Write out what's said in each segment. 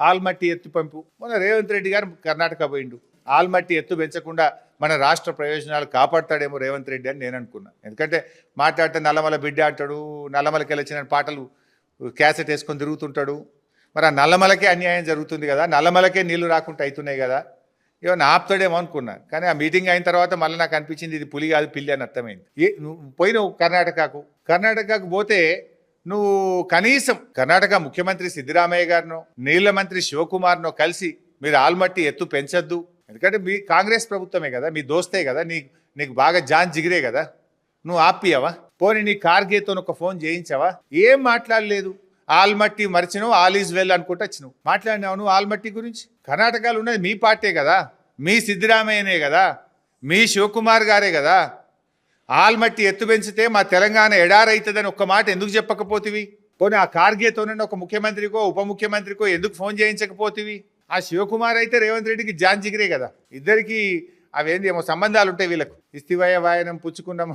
ఆల్మట్టి ఎత్తు పంపు. మన రేవంత్ రెడ్డి గారు కర్ణాటక పోయిండు. ఆల్మట్టి ఎత్తు పెంచకుండా మన రాష్ట్ర ప్రయోజనాలు కాపాడతాడేమో రేవంత్ రెడ్డి అని నేను అనుకున్నా. ఎందుకంటే మాట్లాడితే నల్లమల బిడ్డ అంటాడు నల్లమలకి వెళ్ళిన పాటలు క్యాసెట్ వేసుకొని తిరుగుతుంటాడు. మరి ఆ నల్లమలకే అన్యాయం జరుగుతుంది కదా నల్లమలకే నీళ్ళు రాకుండా అవుతున్నాయి కదా. ఏమన్నా ఆపుతాడేమో అనుకున్నా. కానీ ఆ మీటింగ్ అయిన తర్వాత మళ్ళీ నాకు అనిపించింది ఇది పులి కాదు పిల్లి అని అర్థమైంది. ఏ పోయినావు కర్ణాటకకు. కర్ణాటకకు పోతే నువ్వు కనీసం కర్ణాటక ముఖ్యమంత్రి సిద్దిరామయ్య గారినో నీళ్ళ మంత్రి శివకుమార్నో కలిసి మీరు ఆల్మట్టి ఎత్తు పెంచొద్దు. ఎందుకంటే మీ కాంగ్రెస్ ప్రభుత్వమే కదా మీ దోస్తే కదా నీ నీకు బాగా జాన్ జిగిరే కదా. నువ్వు ఆపియవా? పోనీ నీ కార్గేతో ఒక ఫోన్ చేయించావా? ఏం మాట్లాడలేదు? ఆల్మట్టి మరిచినవు ఆల్ ఈజ్ వెల్ అనుకుంటూ వచ్చినావు. మాట్లాడినావు నువ్వు ఆల్మట్టి గురించి? కర్ణాటకలో ఉన్నది మీ పార్టీ కదా మీ సిద్దిరామయ్యనే కదా మీ శివకుమార్ గారే కదా. ఆల్మట్టి ఎత్తు పెంచితే మా తెలంగాణ ఎడారైతుందని ఒక్క మాట ఎందుకు చెప్పకపోతివి? పోనీ ఆ కార్గేతోనండి ఒక ముఖ్యమంత్రికో ఉప ముఖ్యమంత్రికో ఎందుకు ఫోన్ చేయించకపోతివి? ఆ శివకుమార్ అయితే రేవంత్ రెడ్డికి జాన్జిగిరే కదా. ఇద్దరికి అవేంది ఏమో సంబంధాలు ఉంటాయి వీళ్ళకు. ఇస్తివాయ వాయనం పుచ్చుకున్నాం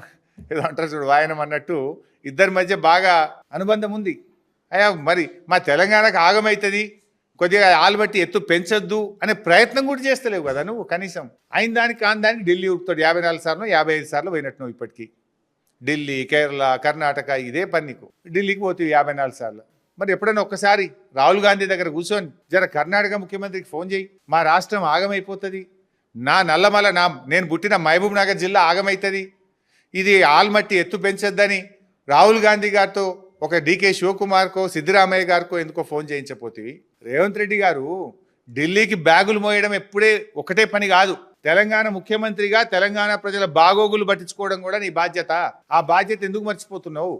ఏదో అంటారు చూడు వాయనం అన్నట్టు ఇద్దరి మధ్య బాగా అనుబంధం ఉంది. అయ్యా మరి మా తెలంగాణకు ఆగమవుతుంది కొద్దిగా ఆల్బట్టి ఎత్తు పెంచొద్దు అనే ప్రయత్నం కూడా చేస్తలేవు కదా నువ్వు కనీసం. అయిన దానికి కాని దానికి ఢిల్లీ ఉరుకుతాడు యాభై నాలుగు సార్లు యాభై ఐదు సార్లు పోయినట్టు నువ్వు ఇప్పటికీ. ఢిల్లీ కేరళ కర్ణాటక ఇదే పని నీకు. ఢిల్లీకి పోతే యాభై నాలుగు సార్లు. మరి ఎప్పుడైనా ఒక్కసారి రాహుల్ గాంధీ దగ్గర కూర్చొని జర కర్ణాటక ముఖ్యమంత్రికి ఫోన్ చేయి. మా రాష్ట్రం ఆగమైపోతుంది. నా నల్లమల నా నేను పుట్టిన మహబూబ్ నగర్ జిల్లా ఆగమవుతుంది ఇది ఆల్మట్టి ఎత్తు పెంచొద్దని రాహుల్ గాంధీ గారితో ఒక డీకే శివకుమార్కో సిద్ధరామయ్య గారికో ఎందుకో ఫోన్ చేయించపోతివి రేవంత్ రెడ్డి గారు ఢిల్లీకి బ్యాగులు మోయడం ఎప్పుడే ఒకటే పని కాదు. తెలంగాణ ముఖ్యమంత్రిగా తెలంగాణ ప్రజల బాగోగులు పట్టించుకోవడం కూడా నీ బాధ్యత. ఆ బాధ్యత ఎందుకు మర్చిపోతున్నావు?